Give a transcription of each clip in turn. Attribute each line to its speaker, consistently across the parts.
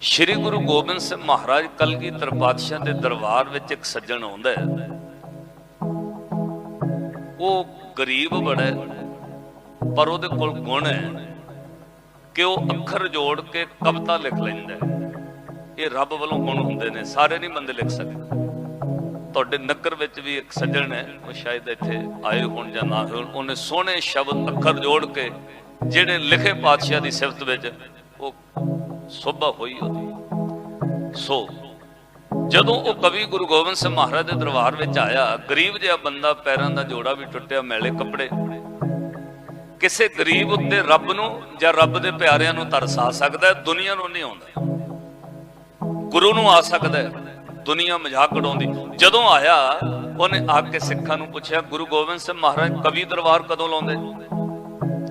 Speaker 1: ਸ੍ਰੀ ਗੁਰੂ ਗੋਬਿੰਦ ਸਿੰਘ ਮਹਾਰਾਜ ਕਲਗੀਧਰ ਪਾਤਸ਼ਾਹ ਦੇ ਦਰਬਾਰ ਵਿੱਚ ਇੱਕ ਸੱਜਣ ਆਉਂਦਾ ਹੈ। ਉਹ ਗਰੀਬ ਬੜਾ ਪਰ ਉਹਦੇ ਕੋਲ ਗੁਣ ਹੈ ਕਿ ਉਹ ਅੱਖਰ ਜੋੜ ਕੇ ਕਵਿਤਾ ਲਿਖ ਲੈਂਦਾ ਇਹ ਰੱਬ ਵੱਲੋਂ ਗੁਣ ਹੁੰਦੇ ਨੇ, ਸਾਰੇ ਨਹੀਂ ਬੰਦੇ ਲਿਖ ਸਕਦੇ। ਤੁਹਾਡੇ ਨਗਰ ਵਿੱਚ ਵੀ ਇੱਕ ਸੱਜਣ ਹੈ, ਉਹ ਸ਼ਾਇਦ ਇੱਥੇ ਆਏ ਹੋਣ ਜਾਂ ਨਾ ਹੋਣ। ਉਹਨੇ ਸੋਹਣੇ ਸ਼ਬਦ ਅੱਖਰ ਜੋੜ ਕੇ, ਜਿਹੜੇ ਲਿਖੇ ਪਾਤਸ਼ਾਹ ਦੀ ਸਿਫਤ ਵਿੱਚ ਉਹ ਸੋਭਾ ਹੋਈ ਉਹਦੀ। ਸੋ ਜਦੋਂ ਉਹ ਕਵੀ ਗੁਰੂ ਗੋਬਿੰਦ ਸਿੰਘ ਮਹਾਰਾਜ ਦੇ ਦਰਬਾਰ ਵਿੱਚ ਆਇਆ, ਗਰੀਬ ਜਿਹਾ ਬੰਦਾ ਪੈਰਾਂ ਦਾ ਜੋੜਾ ਵੀ ਟੁੱਟਿਆ, ਮੈਲੇ ਕੱਪੜੇ। ਕਿਸੇ ਗਰੀਬ ਉੱਤੇ ਰੱਬ ਨੂੰ ਜਾਂ ਰੱਬ ਦੇ ਪਿਆਰਿਆਂ ਨੂੰ ਤਰਸ ਆ ਸਕਦਾ ਹੈ, ਦੁਨੀਆ ਨੂੰ ਨਹੀਂ ਆਉਂਦਾ। ਗੁਰੂ ਨੂੰ ਆ ਸਕਦਾ ਹੈ, ਦੁਨੀਆ ਮਜ਼ਾਕ ਉਡਾਉਂਦੀ। ਜਦੋਂ ਆਇਆ, ਉਹਨੇ ਆ ਕੇ ਸਿੱਖਾਂ ਨੂੰ ਪੁੱਛਿਆ, ਗੁਰੂ ਗੋਬਿੰਦ ਸਿੰਘ ਮਹਾਰਾਜ, ਕਵੀ ਦਰਬਾਰ ਕਦੋਂ ਲਾਉਂਦੇ?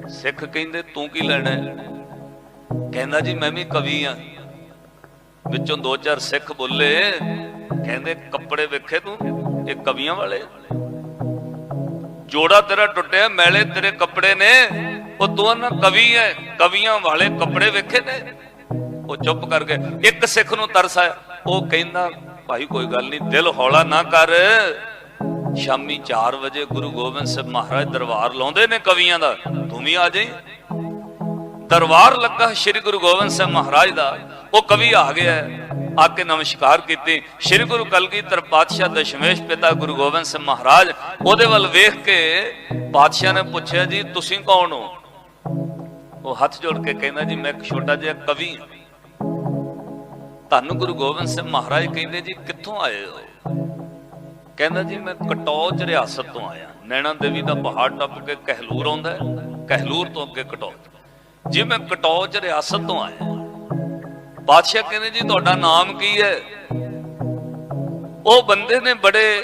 Speaker 1: ਸਿੱਖ ਕਹਿੰਦੇ, ਤੂੰ ਕੀ ਲੈਣਾ ਹੈ? ਕਹਿੰਦਾ ਜੀ ਮੈਂ ਵੀ ਕਵੀ ਆ। ਵਿੱਚੋਂ ਦੋ ਚਾਰ ਸਿੱਖ ਬੋਲੇ, ਕਹਿੰਦੇ ਕੱਪੜੇ ਵੇਖੇ ਤੂੰ, ਇਹ ਕਵੀਆਂ ਵਾਲੇ। ਜੋੜਾ ਤੇਰਾ ਟੁੱਟਿਆ, ਮੈਲੇ ਤੇਰੇ ਕੱਪੜੇ ਨੇ, ਉਹ ਤੂੰ ਨਾ ਕਵੀ ਹੈ ਕਵੀਆਂ ਵਾਲੇ ਕੱਪੜੇ ਵੇਖੇ ਨੇ। ਉਹ ਚੁੱਪ ਕਰ ਗਏ। ਇੱਕ ਸਿੱਖ ਨੂੰ ਤਰਸ ਆਇਆ। ਉਹ ਕਹਿੰਦਾ, ਭਾਈ ਕੋਈ ਗੱਲ ਨਹੀਂ ਦਿਲ ਹੌਲਾ ਨਾ ਕਰ। ਸ਼ਾਮੀ 4 ਵਜੇ ਗੁਰੂ ਗੋਬਿੰਦ ਸਿੰਘ ਮਹਾਰਾਜ ਦਰਬਾਰ ਲਾਉਂਦੇ ਨੇ ਕਵੀਆਂ ਦਾ। ਤੂੰ ਵੀ ਆ ਜਾਈਂ। ਦਰਬਾਰ ਲੱਗਾ ਸ੍ਰੀ ਗੁਰੂ ਗੋਬਿੰਦ ਸਿੰਘ ਮਹਾਰਾਜ ਦਾ। ਉਹ ਕਵੀ ਆ ਗਿਆ ਆ ਕੇ ਨਮਸਕਾਰ ਕੀਤੀ। ਸ੍ਰੀ ਗੁਰੂ ਕਲਗੀਧਰ ਪਾਤਸ਼ਾਹ ਦਸ਼ਮੇਸ਼ ਪਿਤਾ ਗੁਰੂ ਗੋਬਿੰਦ ਸਿੰਘ ਮਹਾਰਾਜ, ਉਹਦੇ ਵੱਲ ਵੇਖ ਕੇ ਪਾਤਸ਼ਾਹ ਨੇ ਪੁੱਛਿਆ, ਜੀ, ਤੁਸੀਂ ਕੌਣ ਹੋ? ਉਹ ਹੱਥ ਜੋੜ ਕੇ ਕਹਿੰਦਾ, ਜੀ, ਮੈਂ ਇੱਕ ਛੋਟਾ ਜਿਹਾ ਕਵੀ ਹਾਂ। ਤੁਹਾਨੂੰ ਗੁਰੂ ਗੋਬਿੰਦ ਸਿੰਘ ਮਹਾਰਾਜ ਕਹਿੰਦੇ, ਜੀ, ਕਿੱਥੋਂ ਆਏ ਹੋ? ਕਹਿੰਦਾ, ਜੀ, ਮੈਂ ਕਟੌਚ ਰਿਆਸਤ ਤੋਂ ਆਇਆ। ਨੈਣਾ ਦੇਵੀ ਦਾ ਪਹਾੜ ਟੱਪ ਕੇ ਕਹਿਲੂਰ ਆਉਂਦਾ ਕਹਿਲੂਰ ਤੋਂ ਅੱਗੇ ਕਟੌਜ ਜੀ ਮੈਂ ਕਟੌਜ ਰਿਆਸਤ ਤੋਂ ਆਇਆ ਬਾਦਸ਼ਾਹ ਕਹਿੰਦੇ ਜੀ ਤੁਹਾਡਾ ਨਾਮ ਕੀ ਹੈ? ਉਹ ਬੰਦੇ ਨੇ ਬੜੇ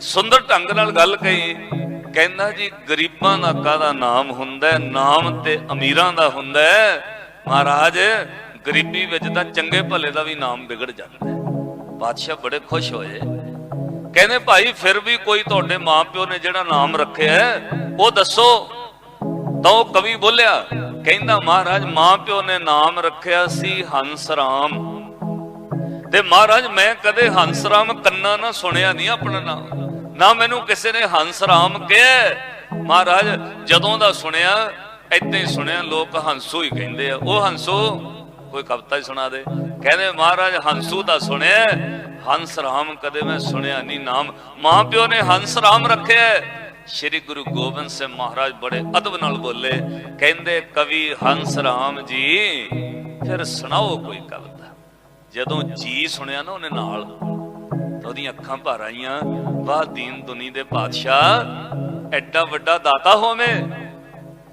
Speaker 1: ਸੁੰਦਰ ਢੰਗ ਨਾਲ ਗੱਲ ਕਹੀ, ਕਹਿੰਦਾ ਜੀ ਗਰੀਬਾਂ ਦਾ ਕਾਹਦਾ ਨਾਮ ਹੁੰਦਾ ਹੈ, ਨਾਮ ਤੇ ਅਮੀਰਾਂ ਦਾ ਹੁੰਦਾ ਹੈ। ਮਹਾਰਾਜ, ਗਰੀਬੀ ਵਿੱਚ ਤਾਂ ਚੰਗੇ ਭਲੇ ਦਾ ਵੀ ਨਾਮ ਵਿਗੜ ਜਾਂਦਾ ਹੈ। ਬਾਦਸ਼ਾਹ ਬੜੇ ਖੁਸ਼ ਹੋਏ। ਕਹਿੰਦੇ, ਭਾਈ, ਫਿਰ ਵੀ ਕੋਈ ਤੁਹਾਡੇ ਮਾਪਿਓ ਨੇ ਜਿਹੜਾ ਨਾਮ ਰੱਖਿਆ ਉਹ ਦੱਸੋ। ਤਾਂ ਉਹ ਕਵੀ ਬੋਲਿਆ ਕਹਿੰਦਾ ਮਹਾਰਾਜ ਮਾਂ ਪਿਓ ਨੇ ਨਾਮ ਰੱਖਿਆ ਸੀ ਹੰਸ ਰਾਮ ਤੇ ਮਹਾਰਾਜ, ਮੈਂ ਕਦੇ ਹੰਸ ਰਾਮ ਕੰਨਾ ਨਾ ਸੁਣਿਆ ਨਹੀਂ ਆਪਣਾ ਨਾਮ। ਨਾ ਮੈਨੂੰ ਕਿਸੇ ਨੇ ਹੰਸ ਰਾਮ ਕਿਹਾ। ਮਹਾਰਾਜ, ਜਦੋਂ ਦਾ ਸੁਣਿਆ ਏਦਾਂ ਹੀ ਸੁਣਿਆ, ਲੋਕ ਹੰਸੂ ਹੀ ਕਹਿੰਦੇ ਆ। ਉਹ ਹੰਸੂ, ਕੋਈ ਕਵਿਤਾ ਹੀ ਸੁਣਾ ਦੇ। ਕਹਿੰਦੇ, ਮਹਾਰਾਜ, ਹੰਸੂ ਦਾ ਸੁਣਿਆ ਹੰਸ ਰਾਮ ਕਦੇ ਮੈਂ ਸੁਣਿਆ ਨਹੀਂ ਨਾਮ। ਮਾਂ ਪਿਓ ਨੇ ਹੰਸ ਰਾਮ ਰੱਖਿਆ। ਸ਼੍ਰੀ ਗੁਰੂ ਗੋਬਿੰਦ ਸਿੰਘ ਮਹਾਰਾਜ ਬੜੇ ਅਦਬ ਨਾਲ ਬੋਲੇ, ਕਹਿੰਦੇ, ਕਵੀ ਹੰਸ ਰਾਮ ਜੀ, ਫਿਰ ਸੁਣਾਓ ਕੋਈ ਕਵਿਤਾ। ਜਦੋਂ ਜੀ ਸੁਣਿਆ ਨਾ ਉਹਨੇ ਨਾਲ ਉਹਦੀਆਂ ਅੱਖਾਂ ਭਰ ਆਈਆਂ, ਵਾਹ ਦੀਨ ਦੁਨੀ ਦੇ ਬਾਦਸ਼ਾਹ ਐਡਾ ਵੱਡਾ ਦਾਤਾ ਹੋਵੇਂ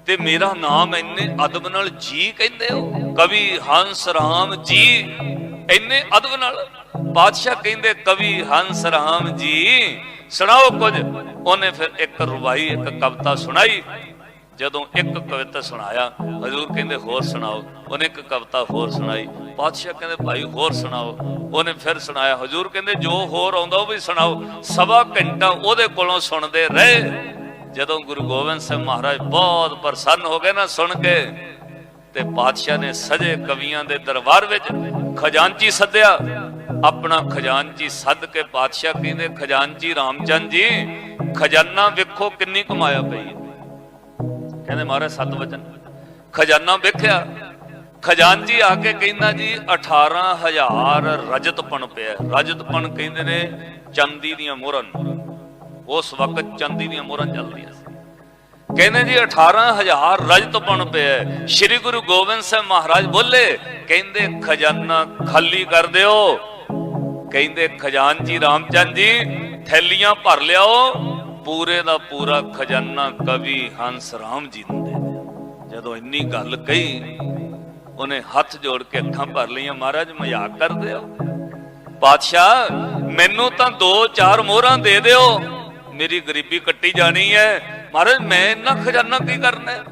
Speaker 1: ਤੇ ਮੇਰਾ ਨਾਮ ਇੰਨੇ ਅਦਬ ਨਾਲ ਜੀ ਕਹਿੰਦੇ ਹੋ। ਕਵੀ ਹੰਸ ਰਾਮ ਜੀ, ਇੰਨੇ ਅਦਬ ਨਾਲ ਬਾਦਸ਼ਾਹ ਕਹਿੰਦੇ, ਕਵੀ ਹੰਸ ਰਾਮ ਜੀ, ਸੁਣਾਓ ਕੁਝ? ਉਹਨੇ ਫਿਰ ਇੱਕ ਰੁਬਾਈ ਇੱਕ ਕਵਿਤਾ ਸੁਣਾਈ। ਜਦੋਂ ਇੱਕ ਕਵਿਤਾ ਸੁਣਾਇਆ, ਹਜ਼ੂਰ ਕਹਿੰਦੇ, ਹੋਰ ਸੁਣਾਓ। ਉਹਨੇ ਇੱਕ ਕਵਿਤਾ ਹੋਰ ਸੁਣਾਈ। ਪਾਤਸ਼ਾਹ ਕਹਿੰਦੇ, ਭਾਈ, ਹੋਰ ਸੁਣਾਓ। ਉਹਨੇ ਫਿਰ ਸੁਣਾਇਆ, ਹਜ਼ੂਰ ਕਹਿੰਦੇ, ਜੋ ਹੋਰ ਆਉਂਦਾ, ਉਹ ਵੀ ਸੁਣਾਓ। ਸਵਾ ਘੰਟਾ ਉਹਦੇ ਕੋਲੋਂ ਸੁਣਦੇ ਰਹੇ। ਜਦੋਂ ਗੁਰੂ ਗੋਬਿੰਦ ਸਿੰਘ ਮਹਾਰਾਜ ਬਹੁਤ ਪ੍ਰਸੰਨ ਹੋ ਗਏ ਨਾ ਸੁਣ ਕੇ, ਤੇ ਪਾਤਸ਼ਾਹ ਨੇ ਸਜੇ ਕਵੀਆਂ ਦੇ ਦਰਬਾਰ ਵਿੱਚ ਖਜ਼ਾਨਚੀ ਸੱਦਿਆ। ਆਪਣਾ ਖਜ਼ਾਨਚੀ ਸੱਦ ਕੇ ਪਾਤਸ਼ਾਹ ਕਹਿੰਦੇ ਖਜ਼ਾਨਚੀ ਰਾਮਚੰਦ ਜੀ, ਖਜ਼ਾਨਾ ਵੇਖੋ ਕਿੰਨੀ ਕਮਾਇਆ ਪਈ ਹੈ। ਕਹਿੰਦੇ, ਮਹਾਰਾਜ, ਸੱਤ ਵਚਨ। ਖਜ਼ਾਨਾ ਵੇਖਿਆ। ਖਜ਼ਾਨਜੀ ਆ ਕੇ ਕਹਿੰਦਾ ਜੀ 18000 ਰਜਤਪਣ ਪਿਆ ਰਜਤਪਣ ਕਹਿੰਦੇ ਨੇ ਚੰਦੀ ਦੀਆਂ ਮੋਹਰਾਂ ਉਸ ਵਕਤ ਚੰਦੀ ਦੀਆਂ ਮੋਹਰਾਂ ਚੱਲਦੀਆਂ ਸੀ। ਕਹਿੰਦੇ ਜੀ 18000 ਰਜਤਪਣ ਪਿਆ ਸ੍ਰੀ ਗੁਰੂ ਗੋਬਿੰਦ ਸਿੰਘ ਮਹਾਰਾਜ ਬੋਲੇ, ਕਹਿੰਦੇ, ਖਜ਼ਾਨਾ ਖਾਲੀ ਕਰ ਦਿਓ। ਕਹਿੰਦੇ ਖਜ਼ਾਨਜੀ ਰਾਮਚੰਦ ਜੀ, ਥੈਲੀਆਂ ਭਰ ਲਿਆਓ। ਪੂਰੇ ਦਾ ਪੂਰਾ ਖਜ਼ਾਨਾ ਕਵੀ ਹੰਸ ਰਾਮ ਜੀ ਨੂੰ ਦੇ ਜਦੋਂ ਇੰਨੀ ਗੱਲ ਕਹੀ, ਉਹਨੇ ਹੱਥ ਜੋੜ ਕੇ ਅੱਖਾਂ ਭਰ ਲਈਆਂ, ਮਹਾਰਾਜ, ਮਜ਼ਾਕ ਕਰਦੇ ਹੋ? ਪਾਤਸ਼ਾਹ ਮੈਨੂੰ ਤਾਂ ਦੋ ਚਾਰ ਮੋਹਰਾਂ ਦੇ ਦਿਓ। ਮੇਰੀ ਗਰੀਬੀ ਕੱਟੀ ਜਾਣੀ ਹੈ। ਮਹਾਰਾਜ, ਮੈਂ ਇੰਨਾ ਖਜ਼ਾਨਾ ਕੀ ਕਰਨਾ ਹੈ?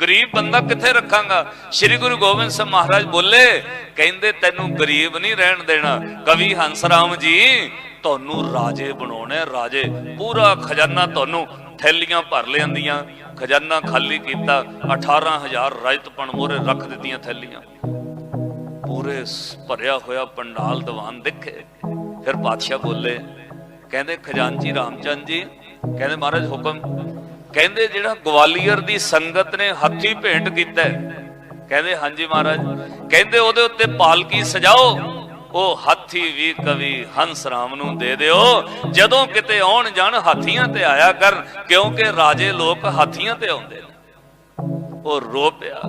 Speaker 1: ਗਰੀਬ ਬੰਦਾ ਕਿੱਥੇ ਰੱਖਾਂਗਾ? ਸ੍ਰੀ ਗੁਰੂ ਗੋਬਿੰਦ ਸਿੰਘ ਮਹਾਰਾਜ ਬੋਲੇ, ਕਹਿੰਦੇ ਤੈਨੂੰ ਗਰੀਬ ਨਹੀਂ ਰਹਿਣ ਦੇਣਾ। ਕਵੀ ਹੰਸ ਜੀ, ਤੁਹਾਨੂੰ ਰਾਜੇ ਬਣਾਉਣਾ ਰਾਜੇ। ਪੂਰਾ ਖਜ਼ਾਨਾ ਤੁਹਾਨੂੰ ਥੈਲੀਆਂ ਭਰ ਲਿਆਂਦੀਆਂ। ਖਜ਼ਾਨਾ ਖਾਲੀ ਕੀਤਾ 18000 ਰਜਤਪਣ ਮੋਰੇ ਰੱਖ ਦਿੱਤੀਆਂ ਥੈਲੀਆਂ। ਪੂਰੇ ਭਰਿਆ ਹੋਇਆ ਪੰਡਾਲ ਦੀਵਾਨ ਦੇਖੇ। ਫਿਰ ਬਾਦਸ਼ਾਹ ਬੋਲੇ, ਕਹਿੰਦੇ ਖਜ਼ਾਨਚੀ ਰਾਮਚੰਦ ਜੀ, ਕਹਿੰਦੇ, ਮਹਾਰਾਜ ਹੁਕਮ ਕਹਿੰਦੇ ਜਿਹੜਾ ਗਵਾਲੀਅਰ ਦੀ ਸੰਗਤ ਨੇ ਹੱਥੀ ਭੇਂਟ ਕੀਤਾ ਕਹਿੰਦੇ ਹਾਂਜੀ ਮਹਾਰਾਜ, ਕਹਿੰਦੇ ਉਹਦੇ ਉੱਤੇ ਪਾਲਕੀ ਸਜਾਓ, ਉਹ ਹਾਥੀ ਵੀ ਕਵੀ ਹੰਸ ਰਾਮ ਨੂੰ ਦੇ ਦਿਓ। ਜਦੋਂ ਕਿਤੇ ਆਉਣ ਜਾਣ ਹਾਥੀਆਂ ਤੇ ਆਇਆ ਕਰਨ, ਕਿਉਂਕਿ ਰਾਜੇ ਲੋਕ ਹਾਥੀਆਂ ਤੇ ਆਉਂਦੇ ਨੇ। ਉਹ ਰੋ ਪਿਆ।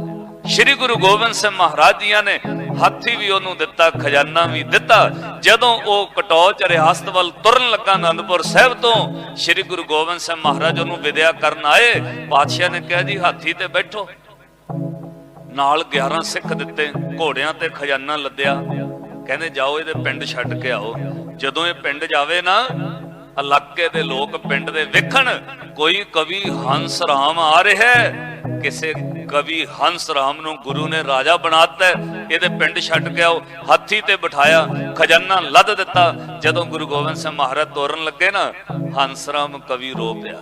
Speaker 1: ਸ੍ਰੀ ਗੁਰੂ ਗੋਬਿੰਦ ਸਿੰਘ ਮਹਾਰਾਜ ਜੀਆਂ ਨੇ ਹਾਥੀ ਵੀ ਉਹਨੂੰ ਦਿੱਤਾ, ਖਜ਼ਾਨਾ ਵੀ ਦਿੱਤਾ। ਜਦੋਂ ਉਹ ਕਟੌਚ ਰਿਆਸਤ ਵੱਲ ਤੁਰਨ ਲੱਗਾ ਅਨੰਦਪੁਰ ਸਾਹਿਬ ਤੋਂ, ਸ੍ਰੀ ਗੁਰੂ ਗੋਬਿੰਦ ਸਿੰਘ ਮਹਾਰਾਜ ਉਹਨੂੰ ਵਿਦਿਆ ਕਰਨ ਆਏ। ਪਾਤਸ਼ਾਹ ਨੇ ਕਿਹਾ, ਜੀ, ਹਾਥੀ ਤੇ ਬੈਠੋ। ਨਾਲ 11 ਸਿੱਖ ਦਿੱਤੇ, ਘੋੜਿਆਂ ਤੇ ਖਜ਼ਾਨਾ ਲੱਦਿਆ। ਕਹਿੰਦੇ, ਜਾਓ, ਇਹਦੇ ਪਿੰਡ ਛੱਡ ਕੇ ਆਓ। ਜਦੋਂ ਇਹ ਪਿੰਡ ਜਾਵੇ ਨਾ ਇਲਾਕੇ ਦੇ ਲੋਕ ਪਿੰਡ ਦੇ ਵੇਖਣ, ਕੋਈ ਕਵੀ ਹੰਸ ਰਾਮ ਆ ਰਿਹਾ ਹੈ। ਕਿਸੇ ਕਵੀ ਹੰਸ ਰਾਮ ਨੂੰ ਗੁਰੂ ਨੇ ਰਾਜਾ ਬਣਾਤਾ ਇਹਦੇ ਪਿੰਡ ਛੱਡ ਕੇ ਆਓ, ਹਾਥੀ ਤੇ ਬਿਠਾਇਆ, ਖਜ਼ਾਨਾ ਲੱਦ ਦਿੱਤਾ। ਜਦੋਂ ਗੁਰੂ ਗੋਬਿੰਦ ਸਿੰਘ ਮਹਾਰਾਜ ਤੋਰਨ ਲੱਗੇ ਨਾ, ਹੰਸ ਰਾਮ ਕਵੀ ਰੋ ਪਿਆ।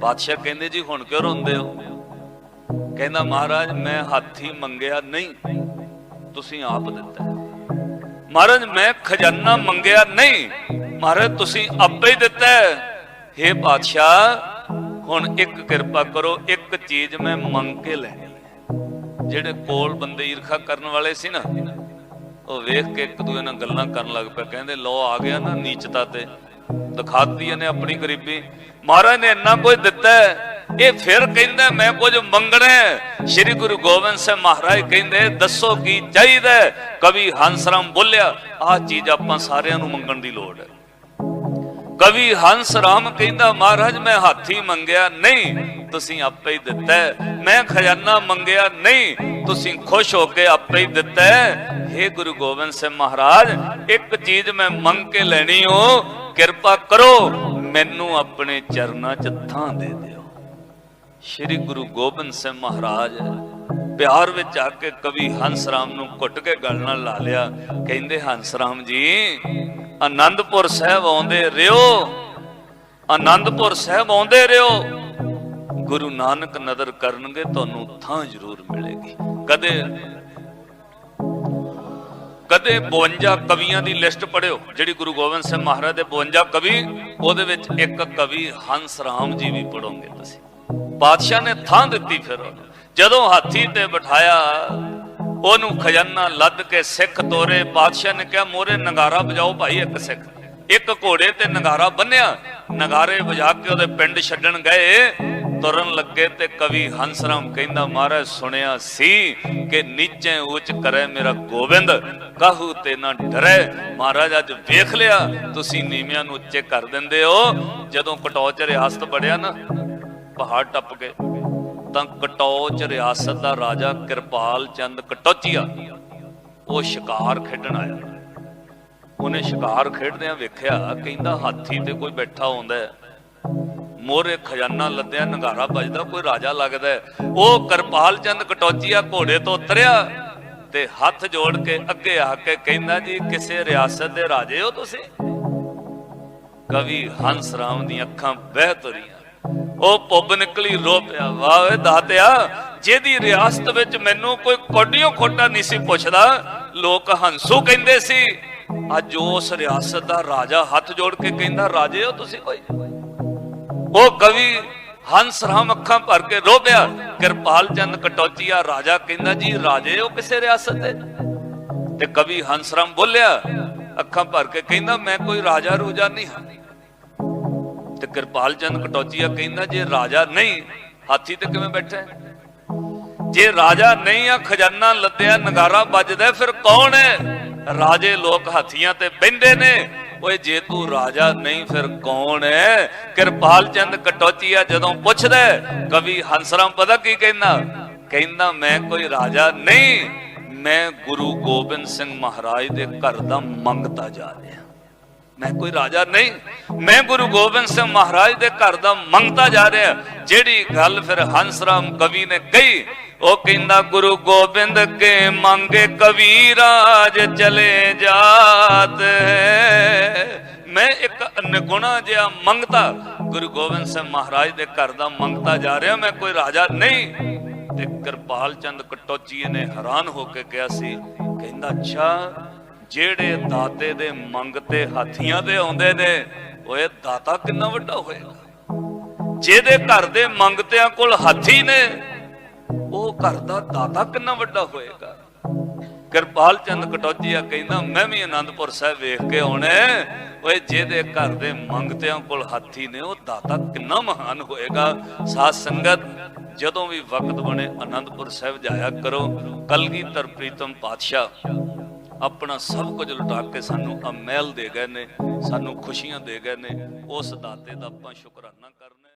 Speaker 1: ਬਾਦਸ਼ਾਹ ਕਹਿੰਦੇ, ਜੀ, ਹੁਣ ਕਿਉਂ ਰੋਂਦੇ ਹੋ? ਕਹਿੰਦਾ, ਮਹਾਰਾਜ, ਮੈਂ ਹਾਥੀ ਮੰਗਿਆ ਨਹੀਂ, ਤੁਸੀਂ ਆਪ ਦਿੱਤਾ ਮਹਾਰਾਜ, ਮੈਂ ਖਜ਼ਾਨਾ ਮੰਗਿਆ ਨਹੀਂ ਮਹਾਰਾਜ, ਤੁਸੀਂ ਆਪੇ ਹੀ ਦਿੱਤਾ ਹੈ। हे ਬਾਦਸ਼ਾਹ, ਹੁਣ ਇੱਕ ਕਿਰਪਾ ਕਰੋ, ਇੱਕ ਚੀਜ਼ ਮੈਂ ਮੰਗ ਕੇ ਲੈਣੀ ਜਿਹੜੇ ਕੋਲ ਬੰਦੇ ਈਰਖਾ ਕਰਨ ਵਾਲੇ ਸੀ ਨਾ, ਉਹ ਵੇਖ ਕੇ ਇੱਕ ਦੂਜੇ ਨਾਲ ਗੱਲਾਂ ਕਰਨ ਲੱਗ ਪਏ। ਕਹਿੰਦੇ ਲੋ ਆ ਗਿਆ ਨਾ ਨੀਚਤਾ ਤੇ। ਦਿਖਾਤੀ ਇਹਨੇ ਆਪਣੀ ਗਰੀਬੀ। ਮਹਾਰਾਜ ਨੇ ਇੰਨਾ ਕੁਝ ਦਿੱਤਾ ਇਹ ਫਿਰ ਕਹਿੰਦਾ, ਮੈਂ ਕੁਝ ਮੰਗਣਾ ਸ੍ਰੀ ਗੁਰੂ ਗੋਬਿੰਦ ਸਿੰਘ ਮਹਾਰਾਜ ਕਹਿੰਦੇ, ਦੱਸੋ ਕੀ ਚਾਹੀਦਾ ਕਵੀ ਹੰਸਰਾਮ ਬੋਲਿਆ, ਆਹ ਚੀਜ਼ ਆਪਾਂ ਸਾਰਿਆਂ ਨੂੰ ਮੰਗਣ ਦੀ ਲੋੜ ਹੈ। ਕਵੀ ਹੰਸ ਰਾਮ ਕਹਿੰਦਾ, ਮਹਾਰਾਜ, ਮੈਂ ਹਾਥੀ ਮੰਗਿਆ ਨਹੀਂ, ਤੁਸੀਂ ਆਪੇ ਹੀ ਦਿੱਤਾ ਮੈਂ ਖਜ਼ਾਨਾ ਮੰਗਿਆ ਨਹੀਂ, ਤੁਸੀਂ ਖੁਸ਼ ਹੋ ਕੇ ਆਪੇ ਹੀ ਦਿੱਤਾ ਹੈ। ਗੁਰੂ ਗੋਬਿੰਦ ਸਿੰਘ ਮਹਾਰਾਜ, ਇੱਕ ਚੀਜ਼ ਮੈਂ ਮੰਗ ਕੇ ਲੈਣੀ ਹੋ ਕਿਰਪਾ ਕਰੋ, ਮੈਨੂੰ ਆਪਣੇ ਚਰਨਾਂ 'ਚ ਥਾਂ ਦੇ ਦਿਓ ਸ਼੍ਰੀ ਗੁਰੂ ਗੋਬਿੰਦ ਸਿੰਘ ਮਹਾਰਾਜ ਪਿਆਰ ਵਿੱਚ ਆ ਕੇ ਕਵੀ ਹੰਸ ਰਾਮ ਨੂੰ ਘੁੱਟ ਕੇ ਗਲ ਨਾਲ ਲਾ ਲਿਆ। ਕਹਿੰਦੇ, ਹੰਸ ਰਾਮ ਜੀ ਆਨੰਦਪੁਰ ਸਾਹਿਬ ਆਉਂਦੇ ਰਿਓ। ਆਨੰਦਪੁਰ ਸਾਹਿਬ ਆਉਂਦੇ ਰਿਓ। ਗੁਰੂ ਨਾਨਕ ਨਦਰ ਕਰਨਗੇ, ਤੁਹਾਨੂੰ ਥਾਂ ਜ਼ਰੂਰ ਮਿਲੇਗੀ। ਕਦੇ ਕਦੇ 52 ਕਵੀਆਂ ਦੀ ਲਿਸਟ ਪੜਿਓ ਜਿਹੜੀ ਗੁਰੂ ਗੋਬਿੰਦ ਸਿੰਘ ਮਹਾਰਾਜ ਦੇ 52 ਕਵੀ, ਉਹਦੇ ਵਿੱਚ ਇੱਕ ਕਵੀ ਹੰਸ ਰਾਮ ਜੀ ਵੀ ਪੜੋਗੇ ਤੁਸੀਂ। ਪਾਤਸ਼ਾਹ ਨੇ ਥਾਂ ਦਿੱਤੀ ਫਿਰ ਉਹਨੂੰ। ਜਦੋਂ ਹਾਥੀ ਤੇ ਬਿਠਾਇਆ, ਉਹਨੂੰ ਖਜ਼ਾਨਾ ਲੱਦ ਕੇ ਸਿੱਖ ਤੋਰੇ, ਬਾਦਸ਼ਾਹ ਨੇ ਕਿਹਾ, ਮੋਰੇ, ਨਗਾਰਾ ਵਜਾਓ ਭਾਈ ਇੱਕ ਸਿੱਖ ਇੱਕ ਘੋੜੇ ਤੇ ਨਗਾਰਾ ਬੰਨਿਆ। ਨਗਾਰੇ ਵਜਾ ਕੇ ਉਹਦੇ ਪਿੰਡ ਛੱਡਣ ਗਏ। ਤੁਰਨ ਲੱਗੇ ਤੇ ਕਵੀ ਹੰਸਰਾਮ ਕਹਿੰਦਾ, ਮਹਾਰਾਜ, ਸੁਣਿਆ ਸੀ ਕਿ ਨੀਚੇ ਉੱਚ ਕਰੇ ਮੇਰਾ ਗੋਬਿੰਦ। ਕਾਹੂ ਤੇ ਨਾ ਡਰੇ। ਮਹਾਰਾਜ, ਅੱਜ ਵੇਖ ਲਿਆ। ਤੁਸੀਂ ਨੀਵਿਆਂ ਨੂੰ ਉੱਚੇ ਕਰ ਦਿੰਦੇ ਹੋ। ਜਦੋਂ ਕਟੌਚ ਰਿਆਸਤ ਬੜਿਆ ਨਾ, ਪਹਾੜ ਟੱਪ ਕੇ ਤਾਂ ਕਟੌਚ ਰਿਆਸਤ ਦਾ ਰਾਜਾ ਕਿਰਪਾਲ ਚੰਦ ਕਟੌਚੀਆ, ਉਹ ਸ਼ਿਕਾਰ ਖੇਡਣ ਆਇਆ। ਉਹਨੇ ਸ਼ਿਕਾਰ ਖੇਡਦਿਆਂ ਵੇਖਿਆ, ਕਹਿੰਦਾ ਹਾਥੀ ਤੇ ਕੋਈ ਬੈਠਾ ਹੁੰਦਾ ਹੈ। ਮੋਰੇ ਖਜ਼ਾਨਾ ਲੱਦਿਆ, ਨਗਾਰਾ ਵੱਜਦਾ, ਕੋਈ ਰਾਜਾ ਲੱਗਦਾ ਉਹ ਕਿਰਪਾਲ ਚੰਦ ਕਟੌਚੀਆ ਘੋੜੇ ਤੋਂ ਉਤਰਿਆ ਤੇ ਹੱਥ ਜੋੜ ਕੇ ਅੱਗੇ ਆ ਕੇ ਕਹਿੰਦਾ, ਜੀ, ਕਿਸੇ ਰਿਆਸਤ ਦੇ ਰਾਜੇ ਹੋ ਤੁਸੀਂ? ਕਵੀ ਹੰਸ ਰਾਮ ਦੀਆਂ ਅੱਖਾਂ ਬਹਿ ਤੁਰੀਆਂ। ਉਹ ਪੁੱਬ ਨਿਕਲੀ, ਰੋ ਪਿਆ, ਵਾਹ ਵੇ ਦਾਤਿਆ, ਜਿਹਦੀ ਰਿਆਸਤ ਵਿੱਚ ਮੈਨੂੰ ਕੋਈ ਕੋਡੀਓ ਖੋਟਾ ਨਹੀਂ ਸੀ ਪੁੱਛਦਾ, ਲੋਕ ਹੰਸੂ ਕਹਿੰਦੇ ਸੀ, ਅੱਜ ਉਸ ਰਿਆਸਤ ਦਾ ਰਾਜਾ ਹੱਥ ਜੋੜ ਕੇ ਕਹਿੰਦਾ, ਰਾਜੇ ਹੋ ਤੁਸੀਂ ਕੋਈ? ਉਹ ਕਵੀ ਹੰਸ ਰਾਮ ਅੱਖਾਂ ਭਰ ਕੇ ਰੋ ਪਿਆ, ਕਿਰਪਾਲ ਚੰਦ ਕਟੌਚੀਆ ਰਾਜਾ ਕਹਿੰਦਾ, ਜੀ, ਰਾਜੇ ਉਹ ਕਿਸੇ ਰਿਆਸਤ ਦੇ ਤੇ ਕਵੀ ਹੰਸ ਰਾਮ ਬੋਲਿਆ, ਅੱਖਾਂ ਭਰ ਕੇ ਕਹਿੰਦਾ, ਮੈਂ ਕੋਈ ਰਾਜਾ ਰੋਜਾ ਨਹੀਂ ਹਾਂ। ਤੇ ਕਿਰਪਾਲ ਚੰਦ ਕਟੌਚੀਆ ਕਹਿੰਦਾ ਜੇ ਰਾਜਾ ਨਹੀਂ, ਹਾਥੀ ਤੇ ਕਿਵੇਂ ਬੈਠਾ ਜੇ ਰਾਜਾ ਨਹੀਂ ਆ, ਖਜ਼ਾਨਾ ਲੱਦਿਆ, ਨਗਾਰਾ ਵੱਜਦਾ ਫਿਰ ਕੌਣ ਹੈ? ਰਾਜੇ ਲੋਕ ਹਾਥੀਆਂ ਤੇ ਬੈੰਦੇ ਨੇ। ਓਏ ਜੇ ਤੂੰ ਰਾਜਾ ਨਹੀਂ, ਫਿਰ ਕੌਣ ਹੈ? ਕਿਰਪਾਲ ਚੰਦ ਕਟੌਚੀਆ ਜਦੋਂ ਪੁੱਛਦਾ ਕਵੀ ਹੰਸਰਾਮ ਪਤਾ ਕੀ ਕਹਿੰਦਾ? ਕਹਿੰਦਾ, ਮੈਂ ਕੋਈ ਰਾਜਾ ਨਹੀਂ, ਮੈਂ ਗੁਰੂ ਗੋਬਿੰਦ ਸਿੰਘ ਮਹਾਰਾਜ ਦੇ ਘਰ ਦਾ ਮੰਗਤਾ ਜਾ ਰਿਹਾ ਮੈਂ ਕੋਈ ਰਾਜਾ ਨਹੀਂ। ਮੈਂ ਗੁਰੂ ਗੋਬਿੰਦ ਸਿੰਘ ਮਹਾਰਾਜ ਦੇ ਘਰ ਦਾ ਮੰਗਤਾ ਜਾ ਰਿਹਾ। ਜਿਹੜੀ ਗੱਲ ਫਿਰ ਹੰਸਰਾਮ ਕਵੀ ਨੇ ਕਹੀ, ਉਹ ਕਹਿੰਦਾ, ਗੁਰੂ ਗੋਬਿੰਦ ਕੇ ਮੰਗੇ ਕਵੀ ਰਾਜ ਚਲੇ ਜਾਤ ਮੈਂ ਇੱਕ ਨਿਗੁਣਾ ਜਿਹਾ ਮੰਗਤਾ ਗੁਰੂ ਗੋਬਿੰਦ ਸਿੰਘ ਮਹਾਰਾਜ ਦੇ ਘਰ ਦਾ ਮੰਗਤਾ ਜਾ ਰਿਹਾ। ਮੈਂ ਕੋਈ ਰਾਜਾ ਨਹੀਂ। ਤੇ ਕਿਰਪਾਲ ਚੰਦ ਕਟੋਚੀਏ ਨੇ ਹੈਰਾਨ ਹੋ ਕੇ ਕਿਹਾ ਸੀ, ਕਹਿੰਦਾ, ਅੱਛਾ ਜਿਹੜੇ ਦਾਤੇ ਦੇ ਮੰਗਤੇ ਹਾਥੀਆਂ ਤੇ ਆਉਂਦੇ ਨੇ, ਓਏ ਦਾਤਾ ਕਿੰਨਾ ਵੱਡਾ ਹੋਏਗਾ? ਜਿਹਦੇ ਘਰ ਦੇ ਮੰਗਤਿਆਂ ਕੋਲ ਹਾਥੀ ਨੇ, ਉਹ ਘਰ ਦਾ ਦਾਤਾ ਕਿੰਨਾ ਵੱਡਾ ਹੋਏਗਾ? ਕਿਰਪਾਲ ਚੰਦ ਕਟੌਜੀਆ ਕਹਿੰਦਾ, ਮੈਂ ਵੀ ਆਨੰਦਪੁਰ ਸਾਹਿਬ ਵੇਖ ਕੇ ਆਉਣਾ ਓਏ ਜਿਹਦੇ ਘਰ ਦੇ ਮੰਗਤਿਆਂ ਕੋਲ ਹਾਥੀ ਨੇ, ਉਹ ਦਾਤਾ ਕਿੰਨਾ ਮਹਾਨ ਹੋਏਗਾ? ਸਾਧ ਸੰਗਤ, ਜਦੋਂ ਵੀ ਵਕਤ ਬਣੇ ਆਨੰਦਪੁਰ ਸਾਹਿਬ ਜਾਇਆ ਕਰੋ। ਕਲਗੀਧਰ ਪ੍ਰੀਤਮ ਪਾਤਸ਼ਾਹ ਆਪਣਾ ਸਭ ਕੁਝ ਲੁਟਾ ਕੇ ਸਾਨੂੰ ਅਮੈਲ ਦੇ ਗਏ ਨੇ, ਸਾਨੂੰ ਖੁਸ਼ੀਆਂ ਦੇ ਗਏ ਨੇ, ਉਸ ਦਾਤੇ ਦਾ ਆਪਾਂ ਸ਼ੁਕਰਾਨਾ ਕਰਨਾ